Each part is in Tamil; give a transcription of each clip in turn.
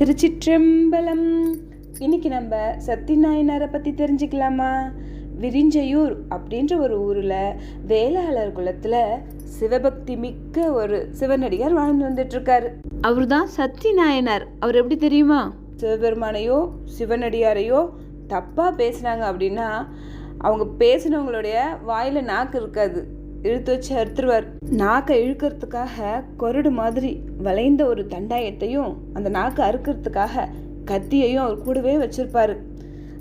திருச்சிற்றம்பலம். இன்னைக்கு நம்ம சத்தி நாயனாரை பற்றி தெரிஞ்சுக்கலாமா? விரிஞ்சையூர் அப்படின்ற ஒரு ஊரில் வேளாளர் குலத்தில் சிவபக்தி மிக்க ஒரு சிவனடியார் வாழ்ந்து வந்துட்டு இருக்காரு அவர் தான் சத்தி நாயனார் அவர் எப்படி தெரியுமா? சிவபெருமானையோ சிவனடியாரையோ தப்பாக பேசுனாங்க அப்படின்னா அவங்க பேசினவங்களுடைய வாயில் நாக்கு இருக்காது. இழுத்து வச்சு அறுத்துருவார். நாக்கை இழுக்கிறதுக்காக கொரடு மாதிரி வளைந்த ஒரு தண்டாயத்தையும் அந்த நாக்கை அறுக்கிறதுக்காக கத்தியையும் அவர் கூடவே வச்சிருப்பாரு.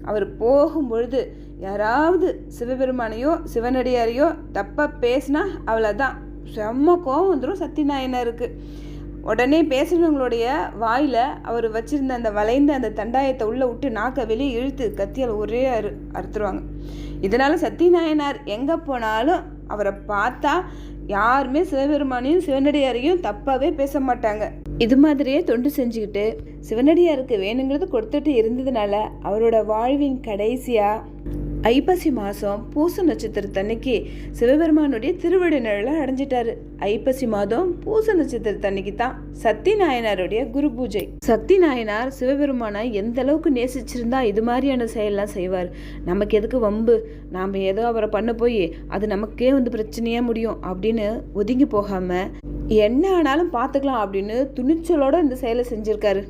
அவர் போகும்பொழுது யாராவது சிவபெருமானையோ சிவனடியாரையோ தப்பாக பேசினா அவ்வளோதான் செம்ம கோவம் வந்துடும் சத்தியநாயனருக்கு உடனே பேசுனவங்களுடைய வாயில் அவர் வச்சிருந்த அந்த வளைந்த அந்த தண்டாயத்தை உள்ளே விட்டு நாக்கை வெளியே இழுத்து கத்தியால் ஒரே அறு அறுத்துருவாங்க. இதனால் சத்தியநாயனார் எங்கே போனாலும் அவரை பார்த்தா யாருமே சிவபெருமானையும் சிவனடியாரையும் தப்பாகவே பேச மாட்டாங்க இது மாதிரியே தொண்டு செஞ்சுக்கிட்டு சிவனடியாருக்கு வேணுங்கிறது கொடுத்துட்டு இருந்ததுனால அவரோட வாழ்வின் கடைசியாக ஐப்பசி மாதம் பூச நட்சத்திரத்தன்னைக்கு சிவபெருமானுடைய திருவிடை நிழலை அடைஞ்சிட்டாரு. ஐப்பசி மாதம் பூச நட்சத்திரத்தன்னைக்கு தான் சக்தி நாயனாருடைய குரு பூஜை. சக்தி நாயனார் சிவபெருமானை எந்த அளவுக்கு நேசிச்சிருந்தா இது மாதிரியான செயல்லாம் செய்வார். நமக்கு எதுக்கு வம்பு? நாம் ஏதோ அவரை பண்ண போய் அது நமக்கே வந்து பிரச்சனையாக முடியும் அப்படின்னு ஒதுங்கி போகாமல் என்ன ஆனாலும் பார்த்துக்கலாம் அப்படின்னு துணிச்சலோட இந்த செயலை செஞ்சிருக்காரு.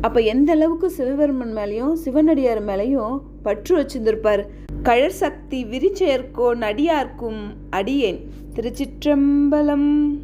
அப்போ எந்த அளவுக்கு சிவபெருமன் மேலேயும் சிவனடியார் மேலேயும் பற்று வச்சிருந்திருப்பார். கழற் சக்தி விரிச்செயற்கோ நடியார்க்கும் அடியேன். திருச்சிற்றம்பலம்.